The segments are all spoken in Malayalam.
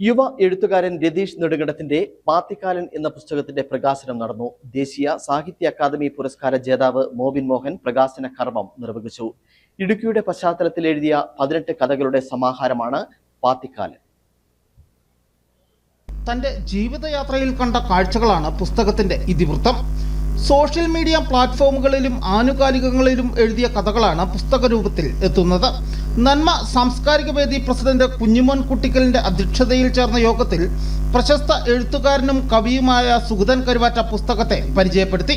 യുവ എഴുത്തുകാരൻ രതീഷ് നെടുങ്കണ്ടത്തിന്റെ പാത്തിക്കാലൻ എന്ന പുസ്തകത്തിന്റെ പ്രകാശനം നടന്നു. ദേശീയ സാഹിത്യ അക്കാദമി പുരസ്കാര ജേതാവ് മോബിൻ മോഹൻ പ്രകാശന കർമ്മം നിർവഹിച്ചു. ഇടുക്കിയുടെ പശ്ചാത്തലത്തിൽ എഴുതിയ പതിനെട്ട് കഥകളുടെ സമാഹാരമാണ് പാത്തിക്കാലൻ. തന്റെ ജീവിതയാത്രയിൽ കണ്ട കാഴ്ചകളാണ് പുസ്തകത്തിന്റെ ഇതിവൃത്തം. സോഷ്യൽ മീഡിയ പ്ലാറ്റ്ഫോമുകളിലും ആനുകാലികങ്ങളിലും എഴുതിയ കഥകളാണ് പുസ്തക രൂപത്തിൽ എത്തുന്നത്. നന്മ സാംസ്കാരിക വേദി പ്രസിഡന്റ് കുഞ്ഞുമോൻ കുട്ടിക്കലിന്റെ അധ്യക്ഷതയിൽ ചേർന്ന യോഗത്തിൽ പ്രശസ്ത എഴുത്തുകാരനും കവിയുമായ സുഗതൻ കരുവാറ്റ പുസ്തകത്തെ പരിചയപ്പെടുത്തി.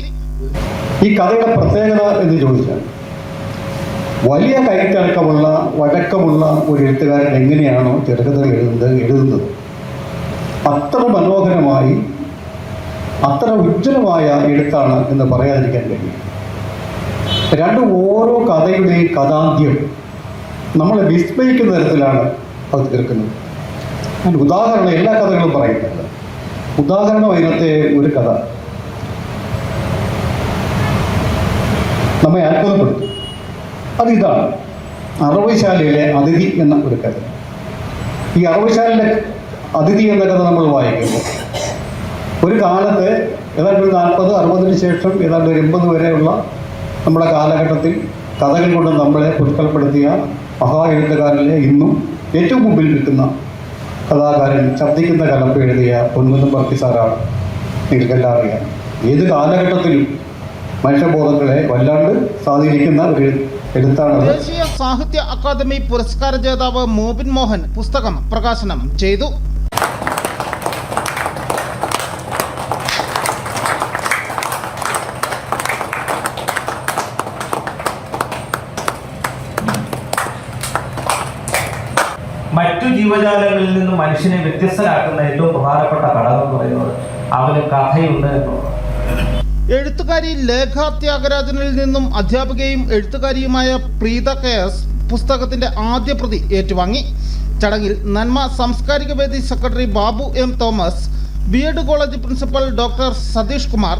ഈ കഥയുടെ പ്രത്യേകത എന്ന് ചോദിച്ചാൽ വലിയ കൈക്കടക്കമുള്ള വഴക്കമുള്ള ഒരു എഴുത്തുകാരൻ എങ്ങനെയാണോ ചെറുകഥ എഴുതുന്നത്? എഴുതുന്നത് അത്ര മനോഹരമായി അത്ര ഉജ്ജ്വലമായ എഴുത്താണ് എന്ന് പറയാതിരിക്കാൻ കഴിയും. രണ്ട് ഓരോ കഥയുടെയും കഥാന്ത്യം നമ്മളെ വിസ്മയിക്കുന്ന തരത്തിലാണ് അത് തീർക്കുന്നത്. ഞാൻ ഉദാഹരണം എല്ലാ കഥകളും പറയുന്നുണ്ട്. ഉദാഹരണം അതിനകത്തെ ഒരു കഥ. നമ്മെ അത്ഭുതപ്പെടുത്തും. അതിതാണ് അറവശാലയിലെ അതിഥി എന്ന ഒരു കഥ. ഈ അറവശാലയിലെ അതിഥി എന്ന കഥ നമ്മൾ വായിക്കുമ്പോൾ ഒരു കാലത്ത് ഏതാണ്ട് ഒരു നാൽപ്പത് അറുപതിന് ശേഷം ഏതാണ്ട് ഒരു എൺപത് വരെയുള്ള നമ്മുടെ കാലഘട്ടത്തിൽ കഥകൾ കൊണ്ട് നമ്മളെ പുഷ്കൽപ്പെടുത്തിയ മഹാ എഴുത്തുകാരനിലെ ഇന്നും ഏറ്റവും മുമ്പിൽ നിൽക്കുന്ന കഥാകാരൻ ശബ്ദിക്കുന്ന കലപ്പ് എഴുതിയ പൊൻകുന്നം ഭക്തി സാറാണ് നിങ്ങൾക്കെല്ലാം അറിയാം. ഏത് കാലഘട്ടത്തിലും മനുഷ്യബോധങ്ങളെ വല്ലാണ്ട് സ്വാധീനിക്കുന്ന ഒരു എഴുത്താണ് ദേശീയ സാഹിത്യ അക്കാദമി പുരസ്കാര ജേതാവ് മോബിൻ മോഹൻ പുസ്തകം പ്രകാശനം ചെയ്തു. മറ്റു ജീവജാലങ്ങളിൽ നിന്നും മനുഷ്യനെ വ്യത്യസ്തരാക്കുന്ന ഏറ്റവും പ്രധാനപ്പെട്ട ഘടകം എന്ന് പറയുന്നത് അവന് കഥയുണ്ട് എന്നുള്ളതാണ്. എഴുത്തുകാരി ലേഖ ത്യാഗരാജനിൽ നിന്നും അധ്യാപികയും എഴുത്തുകാരിയുമായ പ്രീത കെ എസ് പുസ്തകത്തിന്റെ ആദ്യ പ്രതി ഏറ്റുവാങ്ങി. ചടങ്ങിൽ നന്മ സാംസ്കാരിക വേദി secretary Babu M Thomas B Ed college principal doctor Satish Kumar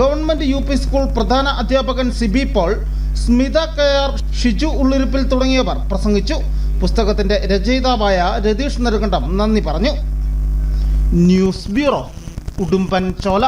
government U P school പ്രധാന അധ്യാപകൻ Siby Paul Smitha K R Shiju ഉള്ളിരിപ്പിൽ തുടങ്ങിയവർ പ്രസംഗിച്ചു. പുസ്തകത്തിന്റെ രചയിതാവായ രതീഷ് നെടുകണ്ടം നന്ദി പറഞ്ഞു. ന്യൂസ് ബ്യൂറോ ഉടുമ്പൻ ചോല